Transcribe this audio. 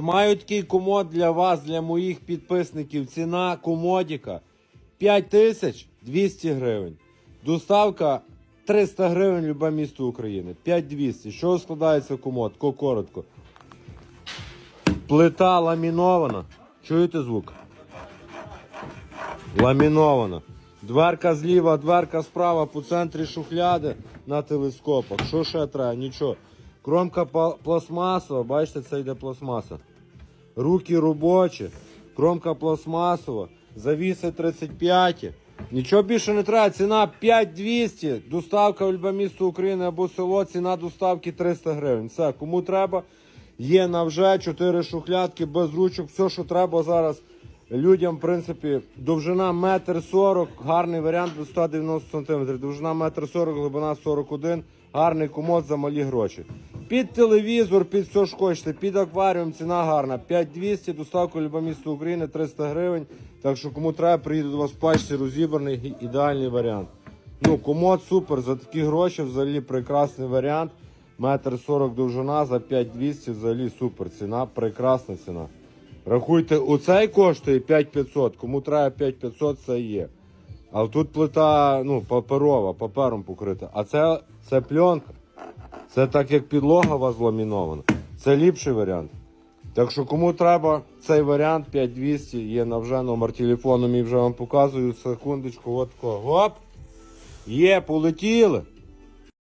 Маю такий комод для вас, для моїх підписників. Ціна комодіка 5200 гривень. Доставка 300 гривень любе місто України. 5200. Що складається комод? Ко- Коротко. Плита ламінована. Чуєте звук? Ламінована. Дверка зліва, дверка справа, по центрі шухляди на телескопах. Що ще треба? Нічого. Кромка пластмасова, бачите, це йде пластмаса. Руки робочі, кромка пластмасова, завіси 35. Нічого більше не треба. Ціна 5200. Доставка в любе місто України або село. Ціна доставки 300 гривень. Все, кому треба, є на вже 4 шухлядки без ручок. Все, що треба зараз. Людям, в принципі, довжина метр сорок, гарний варіант до 190 см. Довжина метр сорок, глибина 41, гарний комод за малі гроші. Під телевізор, під все ж хочете, під акваріум, ціна гарна. 5200, доставка в любе місто України 300 гривень. Так що кому треба, приїду до вас в пачці розібраний, ідеальний варіант. Ну, комод супер, за такі гроші взагалі прекрасний варіант. Метр сорок довжина за 5200 взагалі супер ціна, прекрасна ціна. Рахуйте, оцей коштує 5500, кому треба 5500, це є. А тут плита ну, паперова, папером покрита. А це, це пленка. Це так як підлога у вас ламінована. Це ліпший варіант. Так що кому треба цей варіант 5200, є на вже номер телефону, мій вже вам показую. Секундочку, от такого. Оп! Є, полетіли.